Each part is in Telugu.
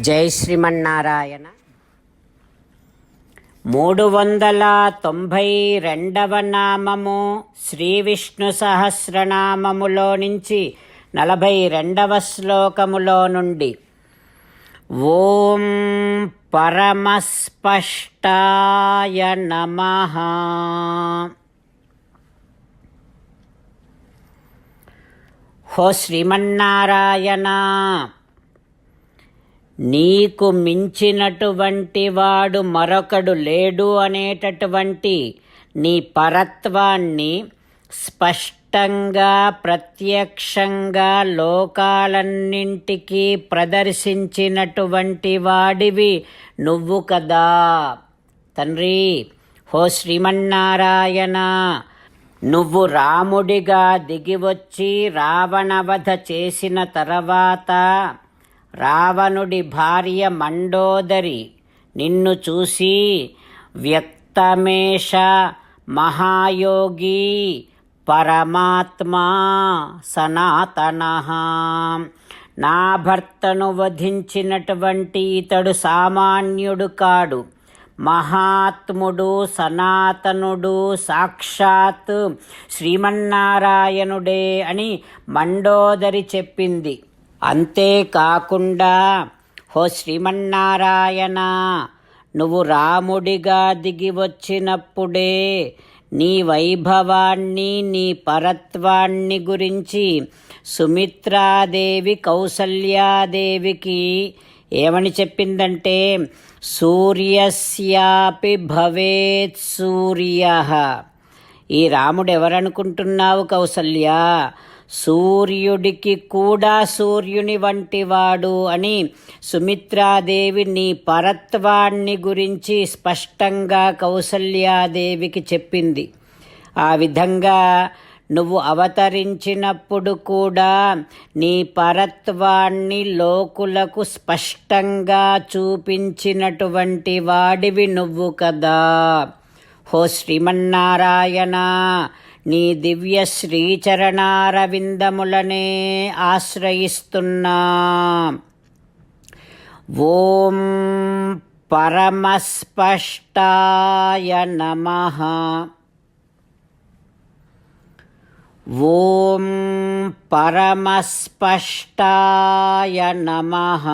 జై శ్రీమన్నారాయణ. మూడు వందల తొంభై రెండవ నామము శ్రీ విష్ణు సహస్రనామములో నుంచి నలభై రెండవ శ్లోకములో నుండి. ఓం పరమస్పష్టాయ నమ. హో శ్రీమన్నారాయణ. నీకు మించినటువంటి వాడు మరొకడు లేడు అనేటటువంటి నీ పరత్వాన్ని స్పష్టంగా ప్రత్యక్షంగా లోకాలన్నింటికీ ప్రదర్శించినటువంటి వాడివి నువ్వు కదా. తండ్రి హో శ్రీమన్నారాయణ నువ్వు రాముడిగా దిగివచ్చి రావణవధ చేసిన తర్వాత రావణుడి భార్య మండోదరి నిన్ను చూసి వ్యక్తమేష మహాయోగి పరమాత్మా సనాతన. నా భర్తను వధించినటువంటి ఇతడు సామాన్యుడు కాడు. మహాత్ముడు సనాతనుడు సాక్షాత్ శ్రీమన్నారాయణుడే అని మండోదరి చెప్పింది. అంతేకాకుండా హో శ్రీమన్నారాయణ నువ్వు రాముడిగా దిగి వచ్చినప్పుడే నీ వైభవాన్ని నీ పరత్వాన్ని గురించి సుమిత్రాదేవి కౌసల్యాదేవికి ఏమని చెప్పిందంటే సూర్యస్యాపి భవేత్ సూర్య. ఈ రాముడు ఎవరనుకుంటున్నావు కౌసల్య? సూర్యుడికి కూడా సూర్యుని వంటివాడు అని సుమిత్రాదేవి నీ పరత్వాన్ని గురించి స్పష్టంగా కౌసల్యాదేవికి చెప్పింది. ఆ విధంగా నువ్వు అవతరించినప్పుడు కూడా నీ పరత్వాన్ని లోకులకు స్పష్టంగా చూపించినటువంటి వాడివి నువ్వు కదా. హో శ్రీమన్నారాయణ నీ దివ్య శ్రీచరణారవిందములనే ఆశ్రయిస్తున్నా. ఓం పరమస్పష్టాయ నమః. ఓం పరమస్పష్టాయ నమః.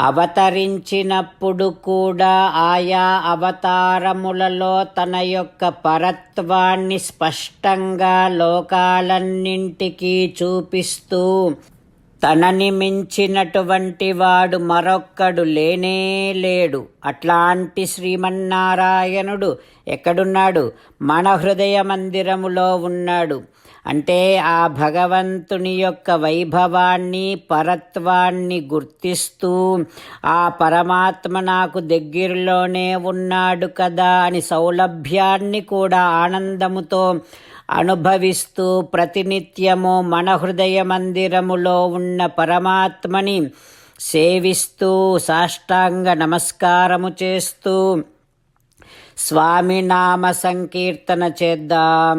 అవతరించినప్పుడు కూడా ఆయా అవతారములలో తన యొక్క పరత్వాన్ని స్పష్టంగా లోకాలన్నింటికీ చూపిస్తూ తనని మించినటువంటి వాడు మరొక్కడు లేనే లేడు. అట్లాంటి శ్రీమన్నారాయణుడు ఎక్కడున్నాడు? మన హృదయ మందిరములో ఉన్నాడు. అంటే ఆ భగవంతుని యొక్క వైభవాన్ని పరత్వాన్ని గుర్తిస్తూ ఆ పరమాత్మ నాకు దగ్గరలోనే ఉన్నాడు కదా అని సౌలభ్యాన్ని కూడా ఆనందముతో అనుభవిస్తూ ప్రతినిత్యము మన హృదయ మందిరములో ఉన్న పరమాత్మని సేవిస్తూ సాష్టాంగ నమస్కారము చేస్తూ స్వామి నామ సంకీర్తన చేద్దాం.